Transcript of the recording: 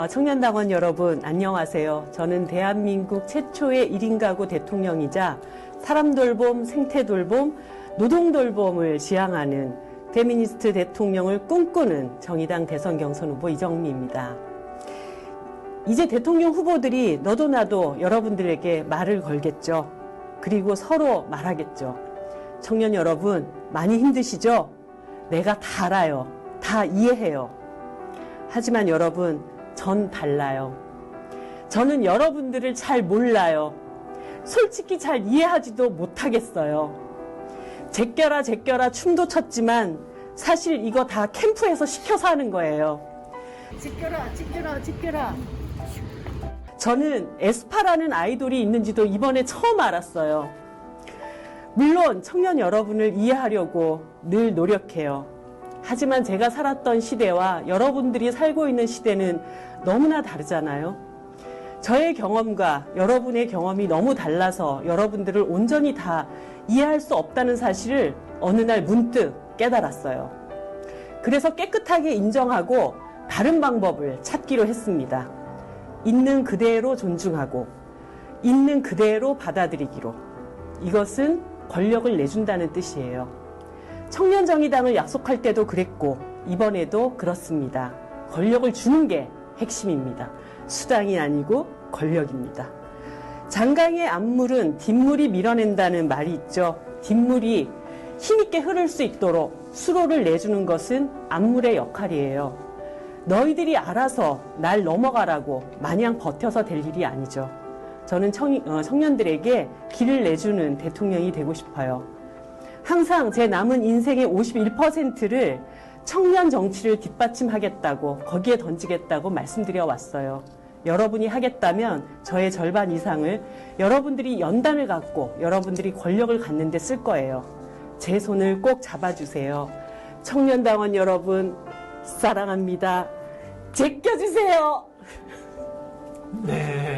어, 청년당원 여러분, 안녕하세요. 저는 대한민국 최초의 1인 가구 대통령이자 사람 돌봄, 생태 돌봄, 노동 돌봄을 지향하는 페미니스트 대통령을 꿈꾸는 정의당 대선 경선 후보 이정미입니다. 이제 대통령 후보들이 너도 나도 여러분들에게 말을 걸겠죠. 그리고 서로 말하겠죠. 청년 여러분, 많이 힘드시죠? 내가 다 알아요. 다 이해해요. 하지만 여러분, 전 달라요. 저는 여러분들을 잘 몰라요. 솔직히 잘 이해하지도 못하겠어요. 제껴라 제껴라 춤도 췄지만 사실 이거 다 캠프에서 시켜서 하는 거예요. 지켜라, 지켜라, 지켜라. 저는 에스파라는 아이돌이 있는지도 이번에 처음 알았어요. 물론 청년 여러분을 이해하려고 늘 노력해요. 하지만 제가 살았던 시대와 여러분들이 살고 있는 시대는 너무나 다르잖아요. 저의 경험과 여러분의 경험이 너무 달라서 여러분들을 온전히 다 이해할 수 없다는 사실을 어느 날 문득 깨달았어요. 그래서 깨끗하게 인정하고 다른 방법을 찾기로 했습니다. 있는 그대로 존중하고 있는 그대로 받아들이기로 이것은 권력을 내준다는 뜻이에요. 청년 정의당을 약속할 때도 그랬고 이번에도 그렇습니다. 권력을 주는 게 핵심입니다. 수당이 아니고 권력입니다. 장강의 앞물은 뒷물이 밀어낸다는 말이 있죠. 뒷물이 힘있게 흐를 수 있도록 수로를 내주는 것은 앞물의 역할이에요. 너희들이 알아서 날 넘어가라고 마냥 버텨서 될 일이 아니죠. 저는 청, 어, 청년들에게 길을 내주는 대통령이 되고 싶어요. 항상 제 남은 인생의 51%를 청년 정치를 뒷받침하겠다고 거기에 던지겠다고 말씀드려 왔어요. 여러분이 하겠다면 저의 절반 이상을 여러분들이 연단을 갖고 여러분들이 권력을 갖는 데 쓸 거예요. 제 손을 꼭 잡아주세요. 청년당원 여러분, 사랑합니다. 제껴주세요. 네,